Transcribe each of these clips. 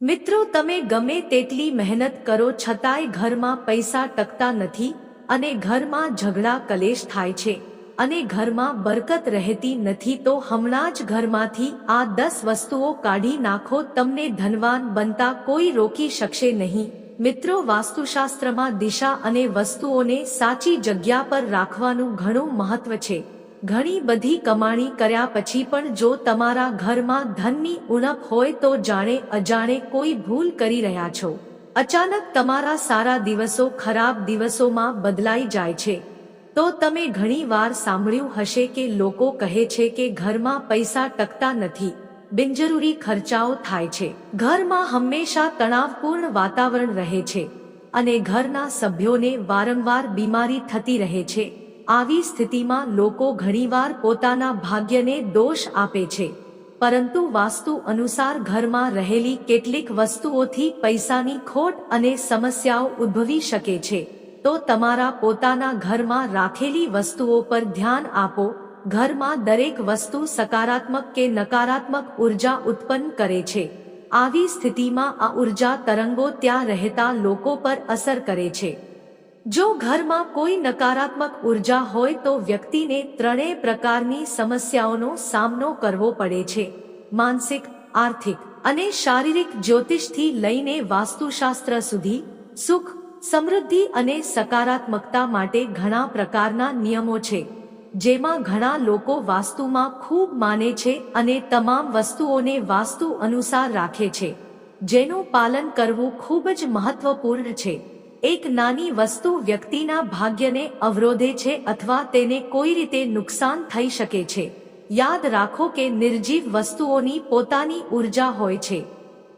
મિત્રો, તમે ગમે તેટલી મહેનત કરો, છતાંય ઘરમાં પૈસા ટકતા નથી અને ઘરમાં ઝઘડા કલેશ થાય છે અને ઘરમાં બરકત રહેતી નથી, તો હમણાં જ ઘરમાંથી આ દસ વસ્તુઓ કાઢી નાખો, તમને ધનવાન બનતા કોઈ રોકી શકશે નહીં. મિત્રો, વાસ્તુશાસ્ત્રમાં દિશા અને વસ્તુઓને સાચી જગ્યા પર રાખવાનું ઘણું મહત્વ છે. ઘણી બધી કમાણી કર્યા પછી પણ જો તમારા ઘરમાં ધનની ઉણપ હોય તો જાણે અજાણે કોઈ ભૂલ કરી રહ્યા છો. અચાનક તમારા સારા દિવસો, ખરાબ દિવસોમાં બદલાઈ જાય છે. તો તમે ઘણીવાર સાંભળ્યું હશે કે લોકો કહે છે કે ઘરમાં પૈસા ટકતા નથી. બિનજરૂરી ખર્ચાઓ થાય છે. ઘરમાં હંમેશા તણાવપૂર્ણ વાતાવરણ રહે છે. અને ઘરના સભ્યોને વારંવાર બીમારી થતી રહે છે. આવી સ્થિતિમાં લોકો ઘણીવાર પોતાના ભાગ્યને દોષ આપે છે. પરંતુ વાસ્તુ અનુસાર ઘરમાં રહેલી કેટલીક વસ્તુઓથી પૈસાની ખોટ અને સમસ્યાઓ ઉદ્ભવી શકે છે. તો તમારા પોતાના ઘરમાં રાખેલી વસ્તુઓ પર ધ્યાન આપો. ઘરમાં દરેક વસ્તુ સકારાત્મક કે નકારાત્મક ઊર્જા ઉત્પન્ન કરે છે. આવી સ્થિતિમાં આ ઊર્જા તરંગો ત્યાં રહેતા લોકો પર અસર કરે છે. જો ઘરમાં કોઈ નકારાત્મક ઊર્જા હોય તો વ્યક્તિને ત્રણેય પ્રકારની સમસ્યાઓનો સામનો કરવો પડે છે. માનસિક, આર્થિક અને શારીરિક જ્યોતિષથી લઈને વાસ્તુશાસ્ત્ર સુધી સુખ, સમૃદ્ધિ અને સકારાત્મકતા માટે ઘણા પ્રકારના નિયમો છે, જેમાં ઘણા લોકો વાસ્તુમાં ખૂબ માને છે અને તમામ વસ્તુઓને વાસ્તુ અનુસાર રાખે છે, જેનું પાલન કરવું ખૂબ જ મહત્વપૂર્ણ છે. એક નાની વસ્તુ વ્યક્તિના ભાગ્યને અવરોધે છે અથવા તેને કોઈ રીતે નુકસાન થઈ શકે છે. યાદ રાખો કે નિર્જીવ વસ્તુઓની પોતાની ઊર્જા હોય છે.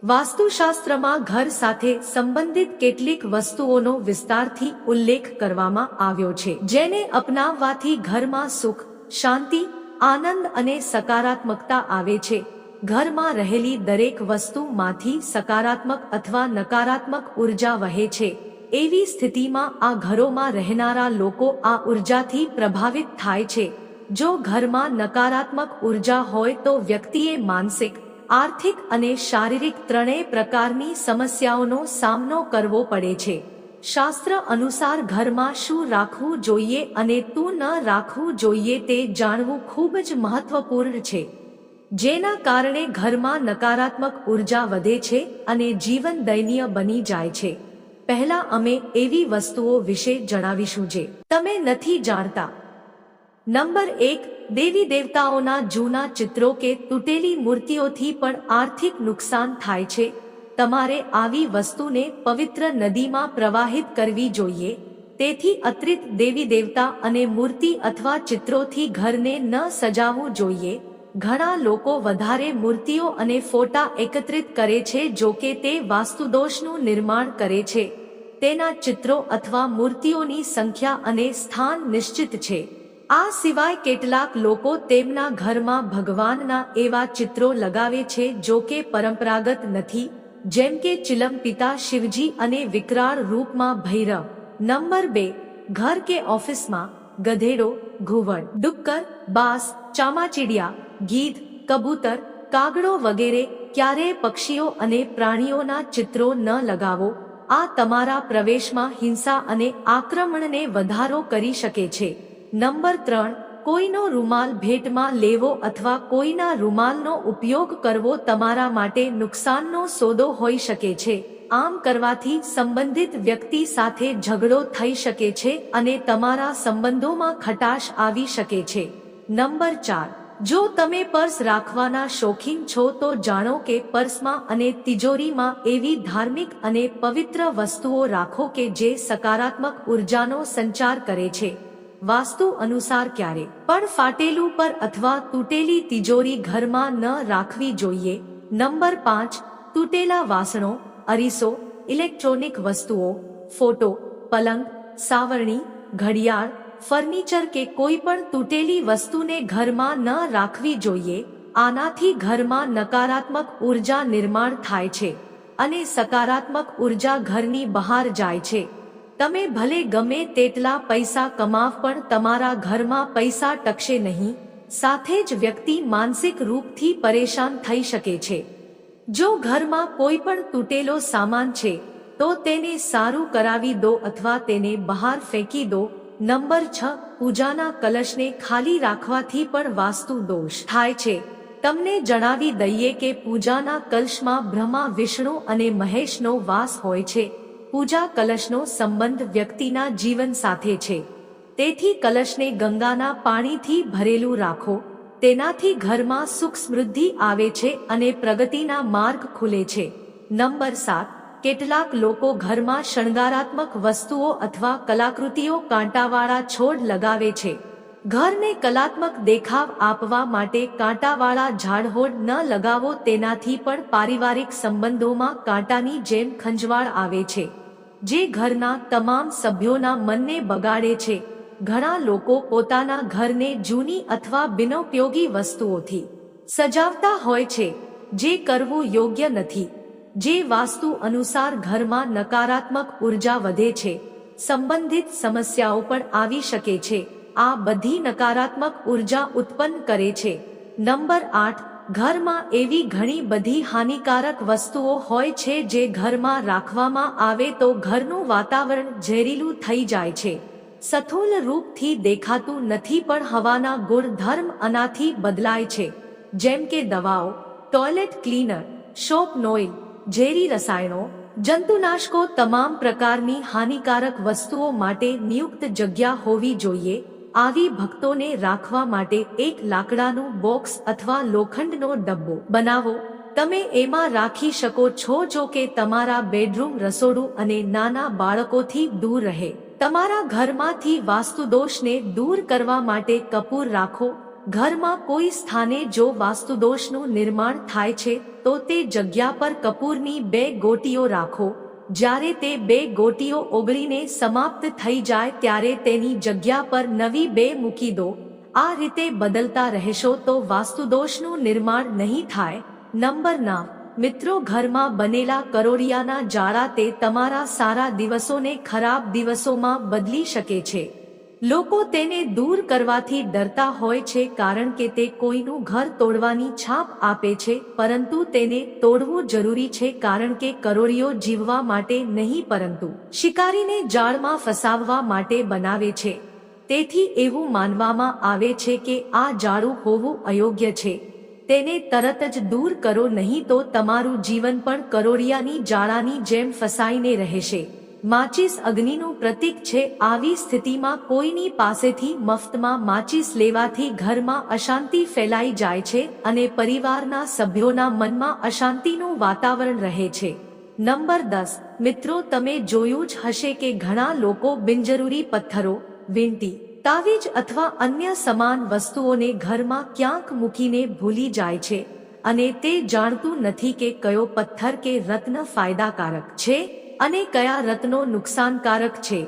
વાસ્તુશાસ્ત્રમાં ઘર સાથે સંબંધિત કેટલીક વસ્તુઓનો વિસ્તારથી ઉલ્લેખ કરવામાં આવ્યો છે, જેને અપનાવવાથી ઘરમાં સુખ, શાંતિ, આનંદ અને સકારાત્મકતા આવે છે. ઘરમાં રહેલી દરેક વસ્તુમાંથી સકારાત્મક અથવા નકારાત્મક ઊર્જા વહે છે. એવી સ્થિતિમાં આ ઘરોમાં રહેનારા લોકો આ ઉર્જાથી પ્રભાવિત થાય છે. જો ઘરમાં નકારાત્મક ઊર્જા હોય તો વ્યક્તિએ માનસિક, આર્થિક અને શારીરિક ત્રણેય પ્રકારની સમસ્યાઓનો સામનો કરવો પડે છે. શાસ્ત્ર અનુસાર ઘરમાં શું રાખવું જોઈએ અને તું ન રાખવું જોઈએ તે જાણવું ખૂબ જ મહત્વપૂર્ણ છે. જેના કારણે ઘરમાં નકારાત્મક ઊર્જા વધે છે અને જીવન દયનીય બની જાય છે. પહેલા અમે એવી વસ્તુઓ વિશે જણાવીશું જે તમે નથી જાણતા. નંબર એક, દેવી દેવતાઓના જૂના ચિત્રો કે તૂટેલી મૂર્તિઓથી પણ આર્થિક નુકસાન થાય છે. તમારે આવી વસ્તુને પવિત્ર નદીમાં પ્રવાહિત કરવી જોઈએ. તેથી અત્રિત દેવી દેવતા અને મૂર્તિ અથવા ચિત્રોથી ઘરને ન સજાવવું જોઈએ. ઘણા લોકો વધારે મૂર્તિઓ અને ફોટા એકત્રિત કરે છે જો કે તે વાસ્તુદોષનું નિર્માણ કરે છે. તેના ચિત્રો અથવા મૂર્તિઓની સંખ્યા અને સ્થાન નિશ્ચિત છે. આ સિવાય કેટલાક લોકો તેમના ઘરમાં ભગવાનના એવા ચિત્રો લગાવે છે જો કે પરંપરાગત નથી, જેમ કે ચિલમ પિતા શિવજી અને વિકરાળ રૂપમાં ભૈરવ. નંબર બે, ઘર કે ઓફિસમાં, ગધેડો, ઘુવડ, ડુક્કર, બાસ, ચામાચીડિયા, ગીધ, કબૂતર, કાગડો વગેરે, ક્યારેય પક્ષીઓ અને પ્રાણીઓના ચિત્રો ન લગાવો આ તમારા પ્રવેશમાં હિંસા અને આક્રમણને વધારો કરી શકે છે. નંબર ત્રણ, કોઈનો રૂમાલ ભેટમાં લેવો અથવા કોઈના રૂમાલનો ઉપયોગ કરવો તમારા માટે નુકસાનનો સોદો હોઈ શકે છે. આમ કરવાથી સંબંધિત વ્યક્તિ સાથે ઝઘડો થઈ શકે છે અને તમારા સંબંધોમાં ખટાશ આવી શકે છે. નંબર ચાર જો તમે પર્સ રાખવાના શોખીન છો તો જાણો કે પર્સમાં અને તિજોરીમાં એવી ધાર્મિક અને પવિત્ર વસ્તુઓ રાખો કે જે સકારાત્મક ઉર્જાનો સંચાર કરે છે. વાસ્તુ અનુસાર ક્યારે પણ ફાટેલું પર અથવા તૂટેલી તિજોરી ઘરમાં ન રાખવી જોઈએ. નંબર પાંચ, તૂટેલા વાસણો, અરીસો, ઇલેક્ટ્રોનિક વસ્તુઓ, ફોટો, પલંગ, સાવરણી, ઘડિયાળ ફર્નિચર કે કોઈ પણ તૂટેલી વસ્તુને ઘરમાં ન રાખવી જોઈએ, આનાથી ઘરમાં નકારાત્મક ઊર્જા નિર્માણ થાય છે અને સકારાત્મક ઊર્જા ઘરની બહાર જાય છે. તમે ભલે ગમે તેટલા પૈસા કમાવ પણ તમારા ઘરમાં પૈસા ટકશે નહીં, સાથે જ વ્યક્તિ માનસિક રૂપથી પરેશાન થઈ શકે છે. જો ઘરમાં કોઈ પણ તૂટેલો સામાન છે, તો તેને સારું કરાવી દો અથવા તેને બહાર ફેંકી દો નંબર છ, પૂજાના કલશને ખાલી રાખવાથી પણ વાસ્તુ દોષ થાય છે. તમને જણાવી દઈએ કે પૂજાના કલશમાં બ્રહ્મા, વિષ્ણુ અને મહેશનો વાસ હોય છે. પૂજા કલશનો સંબંધ વ્યક્તિના જીવન સાથે છે. તેથી કલશને ગંગાના પાણીથી ભરેલું રાખો. તેનાથી ઘરમાં સુખ સમૃદ્ધિ આવે છે અને પ્રગતિના માર્ગ ખુલે છે. નંબર સાત કેટલાક લોકો ઘરમાં શણગારાત્મક વસ્તુઓ અથવા કલાકૃતિઓ કાંટાવાળા છોડ લગાવે છે. ઘરને કલાત્મક દેખાવ આપવા માટે કાંટાવાળા ઝાડહોડ ન લગાવો તેનાથી પણ પારિવારિક સંબંધોમાં કાંટાની જેમ ખંજવાળ આવે છે. જે ઘરના તમામ સભ્યોના મનને બગાડે છે. ઘણા લોકો પોતાના ઘરને જૂની અથવા બિનોપયોગી વસ્તુઓથી સજાવતા હોય છે, જે કરવું યોગ્ય નથી. જે વાસ્તુ અનુસાર ઘરમાં નકારાત્મક ઊર્જા વધે છે, સંબંધિત સમસ્યાઓ પણ આવી શકે છે. આ બધી નકારાત્મક ઊર્જા ઉત્પન્ન કરે છે. નંબર આઠ, ઘરમાં એવી ઘણી બધી હાનિકારક વસ્તુઓ હોય છે જે ઘરમાં રાખવામાં આવે તો ઘરનું વાતાવરણ ઝેરીલું થઈ જાય છે. સથુલ રૂપથી દેખાતું નથી પણ હવાના ગુણધર્મ આનાથી બદલાય છે. જેમ કે દવાઓ, ટોયલેટ ક્લીનર, શોપ નોઇલ ઝેરી રસાયણો, જંતુનાશકો તમામ પ્રકારની હાનિકારક વસ્તુઓ માટે નિયુક્ત જગ્યા હોવી જોઈએ. આવી ભક્તોને રાખવા માટે એક લાકડાનું બોક્સ અથવા લોખંડનો ડબ્બો બનાવો. તમે એમાં રાખી શકો છો જો કે તમારા બેડરૂમ રસોડું અને નાના બાળકોથી દૂર રહે. તમારા ઘરમાંથી વાસ્તુદોષને દૂર કરવા માટે કપૂર રાખો. ઘરમાં કોઈ સ્થાને જો વાસ્તુદોષનું નિર્માણ થાય છે, તો તે જગ્યા પર કપૂરની બે ગોટીઓ રાખો. જ્યારે તે બે ગોટીઓ ઓગળીને સમાપ્ત થઈ જાય ત્યારે તેની જગ્યા પર નવી બે મૂકી દો. આ રીતે બદલતા રહેશો તો વાસ્તુદોષનું નિર્માણ નહીં થાય. નંબર ના, મિત્રો ઘરમાં બનેલા કરોડિયાના જાળા તે તમારા સારા દિવસોને ખરાબ દિવસોમાં બદલી શકે છે. લોકો તેને દૂર કરવાથી ડરતા હોય છે કારણ કે તે કોઈનું ઘર તોડવાની છાપ આપે છે, પરંતુ તેને તોડવું જરૂરી છે કારણ કે કરોળીઓ જીવવા માટે નહીં પરંતુ શિકારીને જાળમાં ફસાવવા માટે બનાવે છે. તેથી એવું માનવામાં આવે છે કે આ જાળું હોવું અયોગ્ય છે. તેને તરત જ દૂર કરો નહીં તો તમારું જીવન પણ કરોડિયાની જાળાની જેમ ફસાઈને રહેશે. માચિસ અગ્નિનું પ્રતીક છે, આવી સ્થિતિમાં કોઈની પાસેથી મફતમાં માચિસ લેવાથી ઘરમાં અશાંતિ ફેલાઈ જાય છે અને પરિવારના સભ્યોના મનમાં અશાંતિનું વાતાવરણ રહે છે. નંબર દસ, મિત્રો તમે જોયું જ હશે કે ઘણા લોકો બિનજરૂરી પથ્થરો, વીંટી, તાવીજ અથવા અન્ય સમાન વસ્તુઓને ઘરમાં ક્યાંક મૂકીને ભૂલી જાય છે અને તે જાણતું નથી કે કયો પથ્થર કે રત્ન ફાયદાકારક છે. અને કયા રત્નો નુકસાનકારક છે?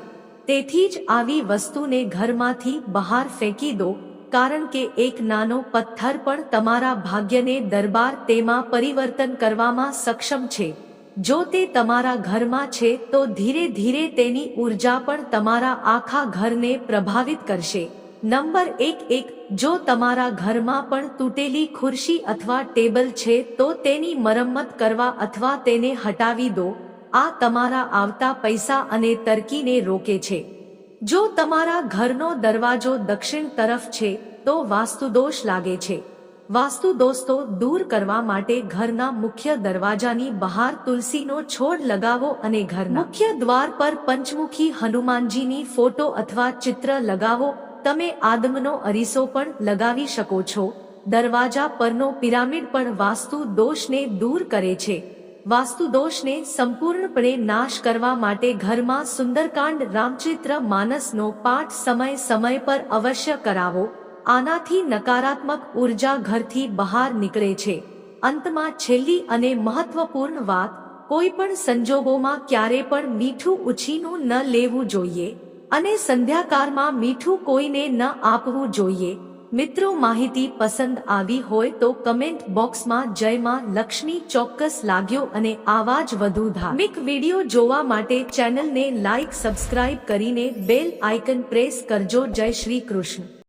તેથી જ આવી વસ્તુને ઘરમાંથી બહાર ફેંકી દો, કારણ કે એક નાનો પથ્થર પણ તમારા ભાગ્યને દરબાર તેમાં પરિવર્તન કરવામાં સક્ષમ છે. જો તે તમારા ઘરમાં છે, તો ધીરે ધીરે તેની ઊર્જા પણ તમારા આખા ઘરને પ્રભાવિત કરશે. નંબર એક એક, જો તમારા ઘરમાં પણ તૂટેલી ખુરશી અથવા ટેબલ છે, તો તેની મરમ્મત કરવા અથવા તેને હટાવી દો આ તમારા આવતા પૈસા અને તરકીને રોકે છે. જો તમારા ઘરનો દરવાજો દક્ષિણ તરફ છે, તો વાસ્તુદોષ લાગે છે. વાસ્તુ દોસ્તો દૂર કરવા માટે ઘરના મુખ્ય દરવાજાની બહાર તુલસીનો છોડ લગાવો અને ઘરના મુખ્ય દ્વાર પર પંચમુખી હનુમાનજીની ફોટો અથવા ચિત્ર લગાવો. તમે આદમનો અરીસો પણ લગાવી શકો છો. દરવાજા પરનો પિરામિડ પણ વાસ્તુ દોષને દૂર કરે છે. વાસ્તુદોષને સંપૂર્ણપણે નાશ કરવા માટે ઘરમાં સુંદરકાંડ રામચરિત્ર માનસનો પાઠ સમય સમય પર અવશ્ય કરાવો. આનાથી નકારાત્મક ઊર્જા ઘરથી બહાર નીકળે છે. અંતમાં છેલ્લી અને મહત્વપૂર્ણ વાત, કોઈ પણ સંજોગોમાં ક્યારે પણ મીઠું ઉછીનું ન લેવું જોઈએ અને સંધ્યાકારમાં મીઠું કોઈને ન આપવું જોઈએ. મિત્રો માહિતી પસંદ આવી હોય તો કમેન્ટ બોક્સમાં જય માં લક્ષ્મી ચોક્કસ લાગ્યો અને આવા જ વધુ ધાર્મિક વીડિયો જોવા માટે ચેનલને લાઈક સબસ્ક્રાઇબ કરીને બેલ આઇકન પ્રેસ કરજો. જય શ્રી કૃષ્ણ.